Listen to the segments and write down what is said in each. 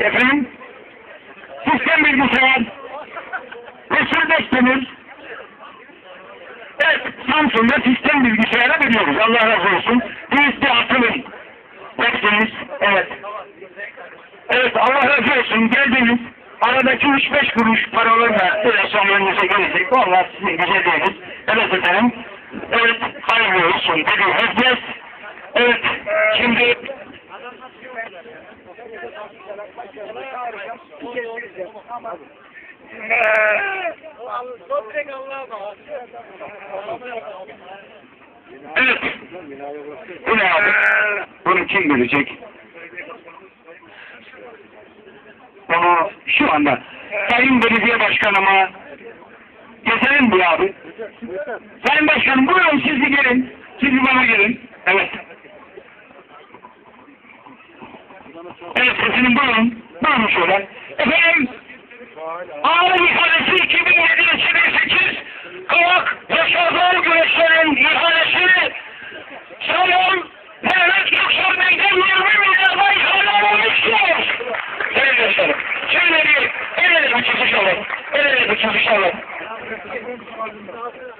Efendim. Sistem bilgisayar. Resul Bektemir. Evet, Samsun'da sistem bilgisayara biliyoruz. Allah razı olsun. Birisi de atılın. Hepsiniz. Evet. Evet, Allah razı olsun. Geldiniz. Aradaki 3-5 kuruş paralarla biraz sonra önünüze gelecek. Vallahi sizin güzel değiliz. Evet efendim. Evet, hayırlı olsun. Dedi herkes. Evet, şimdi Evet. Bu ne abi? Bunu kim bilecek? Bunu şu anda Sayın Belediye Başkanıma getirin mi abi? Sayın Başkanım buyurun siz bir gelin. Siz bir bana gelin. Evet. Evet sesinin buyurun. Buyurun şöyle. Efendim Ağrı Çıkış alın.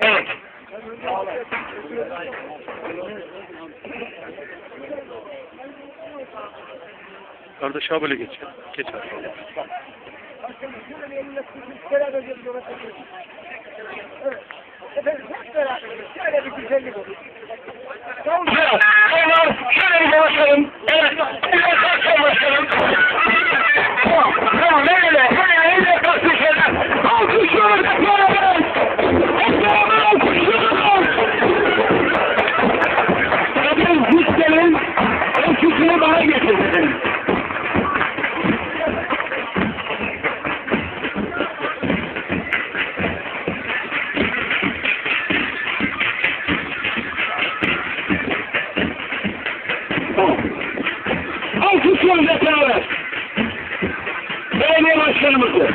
Evet. Kardeş ha böyle geç. Geç abi. Efendim hep beraber şöyle bir güzellik olur. Şöyle bir dolaşalım. Evet. Belediye başkanımızı,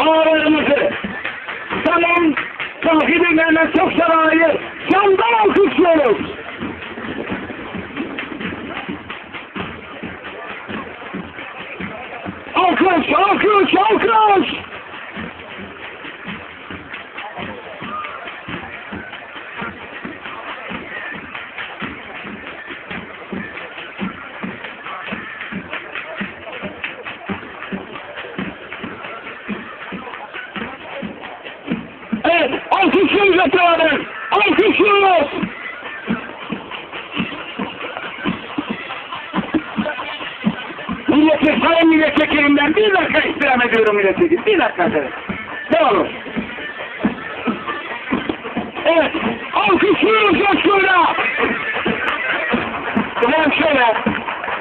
ağalarımızı, salon sahibi Mehmet Çoksaran'ı candan alkışlıyoruz. Alkış, alkış, alkış. Beraber. Alkışlıyoruz. Milleti, sayın milletvekilinden bir dakika istirham ediyorum milletvekili. Bir dakika efendim. Ne olur. Evet, alkışlıyoruz coşkuyla. Ulan şöyle,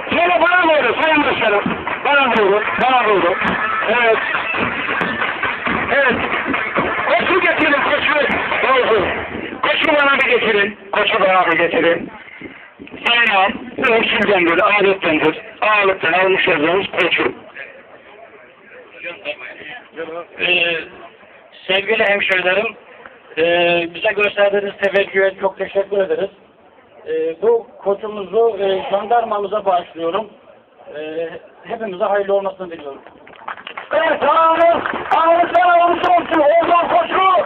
şöyle bana doğru sayın başkanım. Bana doğru, bana doğru. Evet. Koçu bana bir getirin. Koçu bana bir getirin. Bu ölçümdendir, alettendir. Ağırlıktan almış olduğumuz koçu. Ee, sevgili hemşehrilerim, e, bize gösterdiğiniz teveccühe çok teşekkür ederiz. E, bu koçumuzu e, jandarmamıza bağışlıyorum. E, hepimize hayırlı olmasını diliyorum. Evet ağırlık, ağırlıklar almış olsun. Oğuzhan koçu,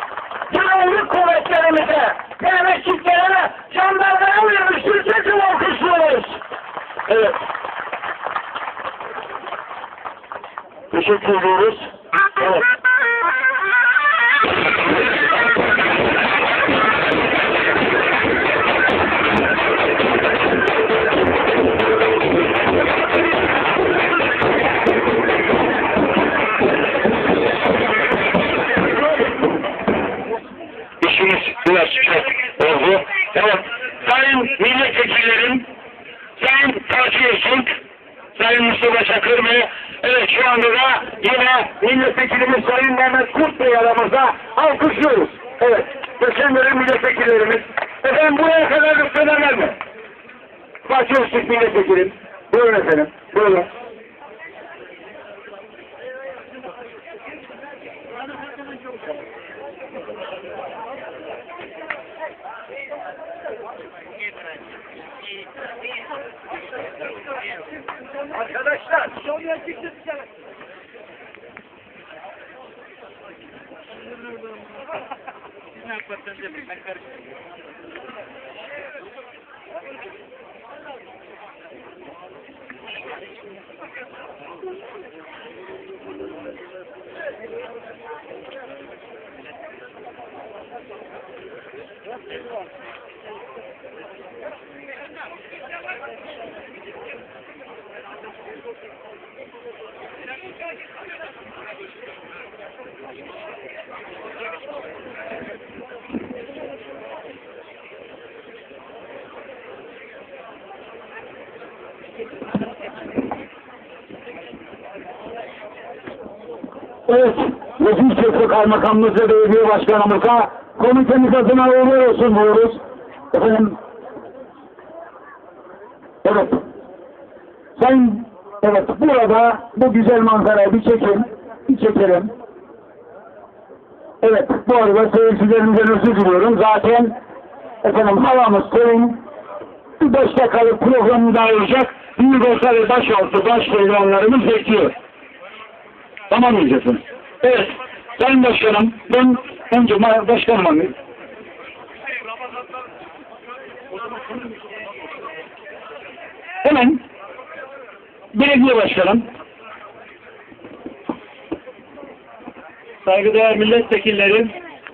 güvenlik kuvvetlerimize, Mehmetçiklere, jandarmaya uyarmıştır. Tekrar alkışlıyoruz. Evet. Teşekkür ediyoruz. Evet. Çok oldu. Evet. Sayın milletvekillerim, Sayın Taci Öztürk, Sayın Mustafa Çakır ve evet şu anda da yine milletvekilimiz Sayın Mehmet Kurt Bey aramızda alkışlıyoruz. Evet. Teşekkür ederim milletvekillerimiz. Efendim buraya kadar lütfederler mi? Taci Öztürk milletvekilim. Buyurun efendim. Buyurun. Arkadaşlar. Şuraya çıktı dışarı. Evet, Resul Çeşme Kaymakamımız ve Belediye Başkanımıza komitemiz adına uğurlar olsun diyoruz. Efendim, evet, Sayın, evet burada bu güzel manzarayı bir çekin, bir çekelim. Evet, bu arada seyircilerimizden özür diliyorum. Zaten efendim havamız serin. Bir beş dakikalık programı da ayıracak. Büyük olsa ve başaltı, baş programlarımız bekliyor. Tamam mıyız efendim? Evet. Sayın Başkanım, ben önce başkanıma mı? Hemen belediye başkanım, saygıdeğer milletvekillerim,